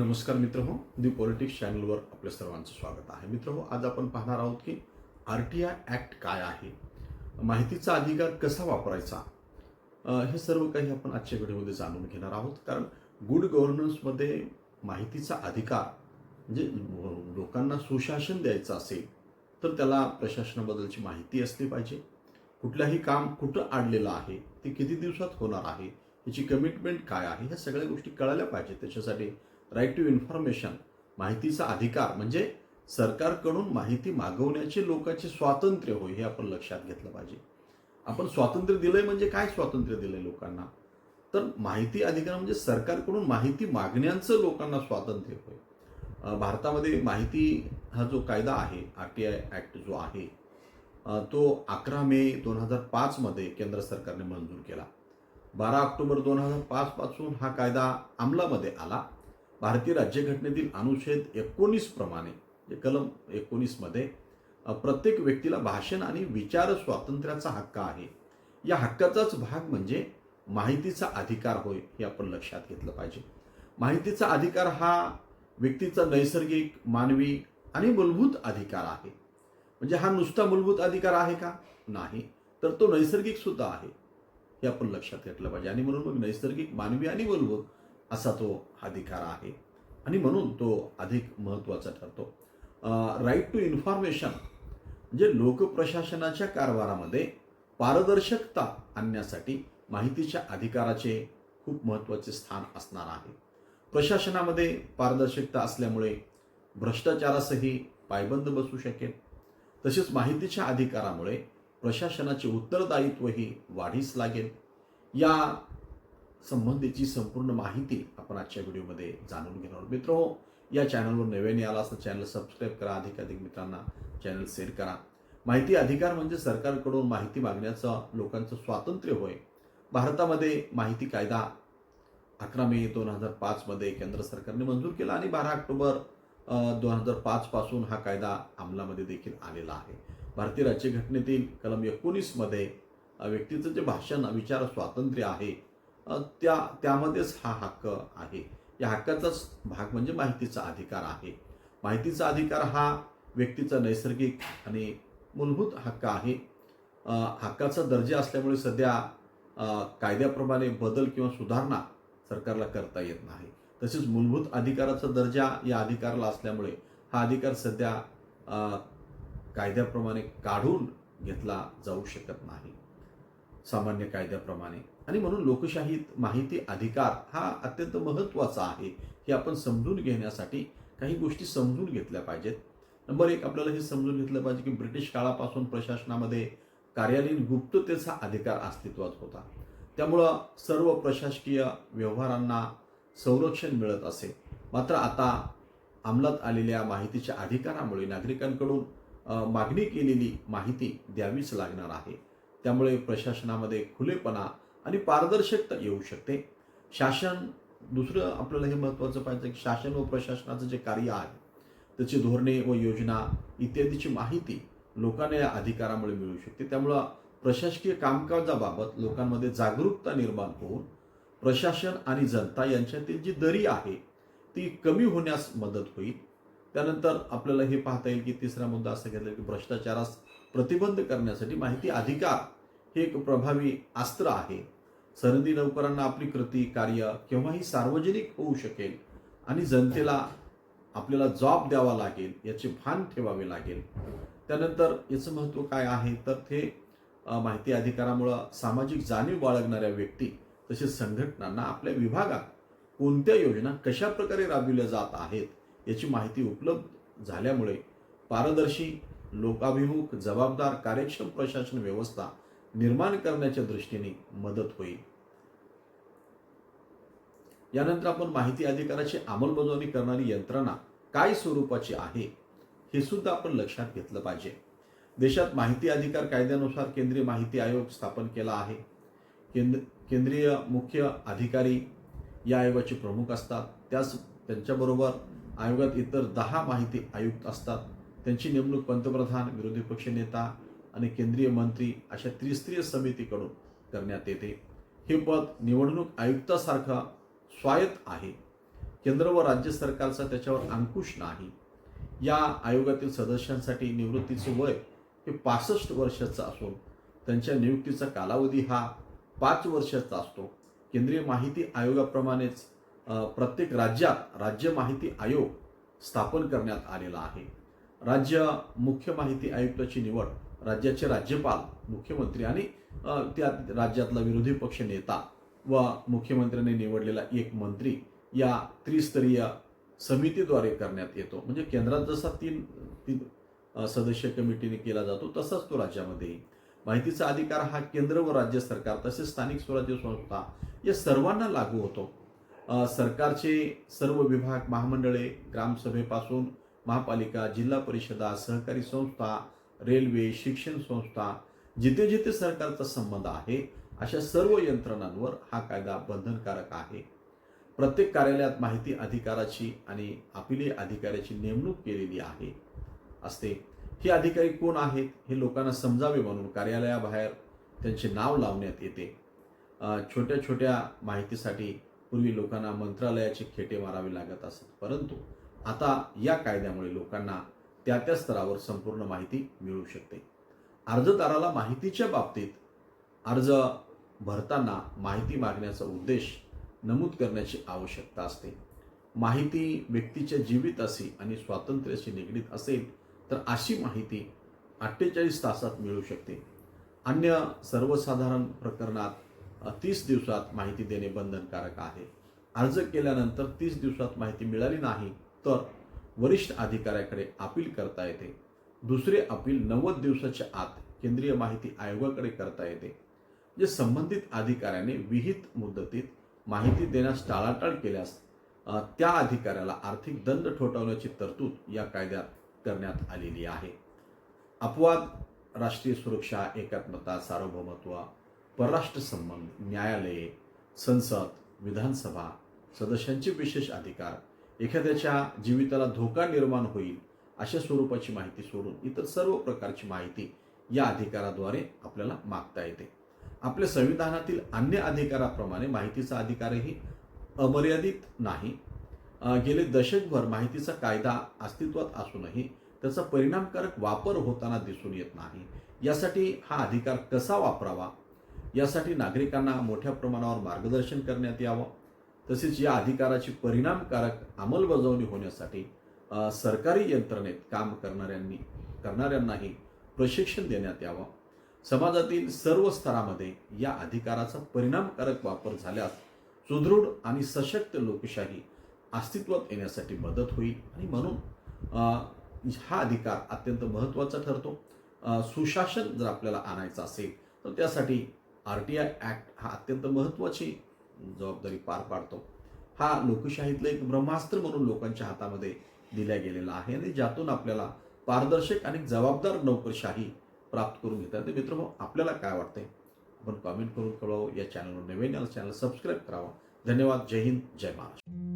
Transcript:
नमस्कार मित्र हो दी पॉलिटिक्स चॅनलवर आपल्या सर्वांचं स्वागत आहे. मित्र हो आज आपण पाहणार आहोत की आर टी आय ॲक्ट काय आहे? माहितीचा अधिकार कसा वापरायचा? हे सर्व काही आपण आजच्या व्हिडिओमध्ये जाणून घेणार आहोत. कारण गुड गव्हर्नन्समध्ये माहितीचा अधिकार म्हणजे लोकांना सुशासन द्यायचं असेल तर त्याला प्रशासनाबद्दलची माहिती असली पाहिजे. कुठलंही काम कुठं आणलेलं आहे ते किती दिवसात होणार आहे त्याची कमिटमेंट काय आहे ह्या सगळ्या गोष्टी कळायला पाहिजे त्याच्यासाठी राईट टू इन्फॉर्मेशन माहितीचा अधिकार म्हणजे सरकारकडून माहिती मागवण्याचे लोकांचे स्वातंत्र्य होय हे आपण लक्षात घेतलं पाहिजे. आपण स्वातंत्र्य दिलंय म्हणजे काय स्वातंत्र्य दिलंय लोकांना? तर माहिती अधिकार म्हणजे सरकारकडून माहिती मागण्याचं लोकांना स्वातंत्र्य होय. भारतामध्ये माहिती हा जो कायदा आहे आर टी आय ॲक्ट जो आहे तो अकरा मे दोन हजार पाचमध्ये केंद्र सरकारने मंजूर केला. बारा ऑक्टोबर दोन हजार पाचपासून हा कायदा अंमलामध्ये आला. भारतीय राज्यघटनेतील अनुच्छेद एकोणीस प्रमाणे कलम एकोणीसमध्ये प्रत्येक व्यक्तीला भाषण आणि विचार स्वातंत्र्याचा हक्क आहे. या हक्काचाच भाग म्हणजे माहितीचा अधिकार होय हे आपण लक्षात घेतलं पाहिजे. माहितीचा अधिकार हा व्यक्तीचा नैसर्गिक मानवी आणि मूलभूत अधिकार आहे. म्हणजे हा नुसता मूलभूत अधिकार आहे का? नाही. तर तो नैसर्गिक सुद्धा आहे हे आपण लक्षात घेतलं पाहिजे. आणि म्हणून मग नैसर्गिक मानवी आणि मूलभूत असा तो अधिकार आहे. आणि म्हणून तो अधिक महत्त्वाचा ठरतो. राईट टू इन्फॉर्मेशन म्हणजे लोकप्रशासनाच्या कारभारामध्ये पारदर्शकता आणण्यासाठी माहितीच्या अधिकाराचे खूप महत्त्वाचे स्थान असणार आहे. प्रशासनामध्ये पारदर्शकता असल्यामुळे भ्रष्टाचारासही पायबंद बसू शकेल. तसेच माहितीच्या अधिकारामुळे प्रशासनाचे उत्तरदायित्वही वाढीस लागेल. या संबंधीची संपूर्ण माहिती आपण आजच्या व्हिडिओमध्ये जाणून घेणार आहोत. मित्र या चॅनलवर नव्याने आला असं चॅनल सबस्क्राईब करा. अधिकाधिक मित्रांना चॅनल शेअर करा. माहिती अधिकार म्हणजे सरकारकडून माहिती मागण्याचं लोकांचं स्वातंत्र्य होय. भारतामध्ये माहिती कायदा अकरा मे दोन हजार पाचमध्ये केंद्र सरकारने मंजूर केला आणि बारा ऑक्टोबर दोन हजार पाचपासून हा कायदा अंमलामध्ये देखील आलेला आहे. भारतीय राज्यघटनेतील कलम एकोणीसमध्ये व्यक्तीचं जे भाषण विचार स्वातंत्र्य आहे त्या त्यामध्येच हा हक्क आहे. या हक्काचाच भाग म्हणजे माहितीचा अधिकार आहे. माहितीचा अधिकार हा व्यक्तीचा नैसर्गिक आणि मूलभूत हक्क आहे. हक्काचा दर्जा असल्यामुळे सध्या कायद्याप्रमाणे बदल किंवा सुधारणा सरकारला करता येत नाही. तसेच मूलभूत अधिकाराचा दर्जा या अधिकाराला असल्यामुळे हा अधिकार सध्या कायद्याप्रमाणे काढून घेतला जाऊ शकत नाही. सामान्य कायद्याप्रमाणे. आणि म्हणून लोकशाहीत माहिती अधिकार हा अत्यंत महत्त्वाचा आहे हे आपण समजून घेण्यासाठी काही गोष्टी समजून घेतल्या पाहिजेत. नंबर एक आपल्याला हे समजून घेतलं पाहिजे की ब्रिटिश काळापासून प्रशासनामध्ये कार्यालयीन गुप्ततेचा अधिकार अस्तित्वात होता. त्यामुळं सर्व प्रशासकीय व्यवहारांना संरक्षण मिळत असे. मात्र आता अंमलात आलेल्या माहितीच्या अधिकारामुळे नागरिकांकडून मागणी केलेली माहिती द्यावीच लागणार आहे. त्यामुळे प्रशासनामध्ये खुलेपणा आणि पारदर्शकता येऊ शकते. शासन दुसरं आपल्याला हे महत्त्वाचं पाहिजे की शासन व प्रशासनाचं जे कार्य आहे त्याची धोरणे व योजना इत्यादीची माहिती लोकांना या अधिकारामुळे मिळू शकते. त्यामुळं प्रशासकीय कामकाजाबाबत लोकांमध्ये जागरूकता निर्माण होऊन प्रशासन आणि जनता यांच्यातील जी दरी आहे ती कमी होण्यास मदत होईल. त्यानंतर आपल्याला हे पाहता येईल की तिसरा मुद्दा असं घेतला की भ्रष्टाचारास प्रतिबंध करण्यासाठी माहिती अधिकार हे एक प्रभावी अस्त्र आहे. सरहदी नौकरांना आपली कृती कार्य केव्हाही सार्वजनिक होऊ शकेल आणि जनतेला आपल्याला जॉब द्यावा लागेल याचे भान ठेवावे लागेल. त्यानंतर याचं महत्त्व काय आहे? तर ते माहिती अधिकारामुळं सामाजिक जाणीव बाळगणाऱ्या व्यक्ती तसेच संघटनांना आपल्या विभागात कोणत्या योजना कशा प्रकारे राबविल्या जात आहेत याची माहिती उपलब्ध झाल्यामुळे पारदर्शी लोकाभिमुख जबाबदार कार्यक्षम प्रशासन व्यवस्था निर्माण करण्याच्या दृष्टीने मदत होईल. यानंतर आपण माहिती अधिकाराची अंमलबजावणी करणारी यंत्रणा काय स्वरूपाची आहे हे सुद्धा आपण लक्षात घेतलं पाहिजे. देशात माहिती अधिकार कायद्यानुसार केंद्रीय माहिती आयोग स्थापन केला आहे. केंद्र केंद्रीय मुख्य अधिकारी या आयोगाचे प्रमुख असतात. त्याच त्यांच्याबरोबर आयोगात इतर दहा माहिती आयुक्त असतात. त्यांची नेमणूक पंतप्रधान विरोधी पक्षनेता आणि केंद्रीय मंत्री अशा त्रिस्तरीय समितीकडून करण्यात येते. हे पद निवडणूक आयुक्तासारखं स्वायत्त आहे. केंद्र व राज्य सरकारचा त्याच्यावर अंकुश नाही. या आयोगातील सदस्यांसाठी निवृत्तीचं वय हे पासष्ट वर्षाचं असून त्यांच्या नियुक्तीचा कालावधी हा पाच वर्षाचा असतो. केंद्रीय माहिती आयोगाप्रमाणेच प्रत्येक राज्यात राज्य माहिती आयोग स्थापन करण्यात आलेला आहे. राज्य मुख्य माहिती आयुक्ताची निवड राज्याचे राज्यपाल मुख्यमंत्री आणि त्या राज्यातला विरोधी पक्ष नेता व मुख्यमंत्र्यांनी निवडलेला एक मंत्री या त्रिस्तरीय समितीद्वारे करण्यात येतो. म्हणजे केंद्रात जसा तीन तीन सदस्य कमिटीने केला जातो तसाच तो राज्यामध्येही माहितीचा अधिकार हा केंद्र व राज्य सरकार तसेच स्थानिक स्वराज्य संस्था या सर्वांना लागू होतो. सरकारचे सर्व विभाग महामंडळे ग्रामसभेपासून महापालिका जिल्हा परिषदा सहकारी संस्था रेल्वे शिक्षण संस्था जिथे जिथे सरकारचा संबंध आहे अशा सर्व यंत्रणांवर हा कायदा बंधनकारक आहे. प्रत्येक कार्यालयात माहिती अधिकाराची आणि अपिली अधिकाऱ्याची नेमणूक केलेली आहे. असते हे अधिकारी कोण आहेत हे लोकांना समजावे म्हणून कार्यालयाबाहेर त्यांचे नाव लावण्यात येते. छोट्या छोट्या माहितीसाठी पूर्वी लोकांना मंत्रालयाचे खेटे मारावे लागत असत परंतु आता या कायद्यामुळे लोकांना त्या त्या स्तरावर संपूर्ण माहिती मिळू शकते. अर्जदाराला माहितीच्या बाबतीत अर्ज भरताना माहिती मागण्याचा उद्देश नमूद करण्याची आवश्यकता असते. माहिती व्यक्तीच्या जीविताशी आणि स्वातंत्र्याशी निगडीत असेल तर अशी माहिती अठ्ठेचाळीस तासात मिळू शकते. अन्य सर्वसाधारण प्रकरणात तीस दिवसात माहिती देणे बंधनकारक आहे. अर्ज केल्यानंतर तीस दिवसात माहिती मिळाली नाही तर वरिष्ठ अधिकाऱ्याकडे अपील करता येते. दुसरे अपील नव्वद दिवसाच्या आत केंद्रीय माहिती आयोगाकडे करता येते जे संबंधित अधिकाऱ्याने विहित मुदतीत माहिती देण्यास टाळाटाळ केल्यास त्या अधिकाऱ्याला आर्थिक दंड ठोठावण्याची तरतूद या कायद्यात करण्यात आलेली आहे. अपवाद राष्ट्रीय सुरक्षा एकात्मता सार्वभौमत्व परराष्ट्र संबंध न्यायालये संसद विधानसभा सदस्यांचे विशेष अधिकार एखाद्याच्या जीविताला धोका निर्माण होईल अशा स्वरूपाची माहिती सोडून इतर सर्व प्रकारची माहिती या अधिकाराद्वारे आपल्याला मागता येते. आपल्या संविधानातील अन्य अधिकाराप्रमाणे माहितीचा अधिकारही अमर्यादित नाही. गेले दशकभर माहितीचा कायदा अस्तित्वात असूनही त्याचा परिणामकारक वापर होताना दिसून येत नाही. यासाठी हा अधिकार कसा वापरावा? यासाठी नागरिकांना मोठ्या प्रमाणावर मार्गदर्शन करण्यात यावं? तसेच या अधिकाराची परिणामकारक अंमलबजावणी होण्यासाठी सरकारी यंत्रणेत काम करणाऱ्यांनी करणाऱ्यांनाही प्रशिक्षण देण्यात यावं. समाजातील सर्व स्तरामध्ये या अधिकाराचा परिणामकारक वापर झाल्यास सुदृढ आणि सशक्त लोकशाही अस्तित्वात येण्यासाठी मदत होईल. आणि म्हणून हा अधिकार अत्यंत महत्त्वाचा ठरतो. सुशासन जर आपल्याला आणायचं असेल तर त्यासाठी आर टी आय ॲक्ट हा अत्यंत महत्त्वाची जबाबदारी पार पाडतो. हा लोकशाहीतलं एक ब्रह्मास्त्र म्हणून लोकांच्या हातामध्ये दिल्या गेलेला आहे आणि ज्यातून आपल्याला पारदर्शक आणि जबाबदार नोकरशाही प्राप्त करून घेतात तर मित्र आपल्याला काय वाटतंय? आपण कॉमेंट करून कळवावं या चॅनलवर नवीन चॅनल सबस्क्राईब करावा. धन्यवाद. जय हिंद. जय महाराष्ट्र.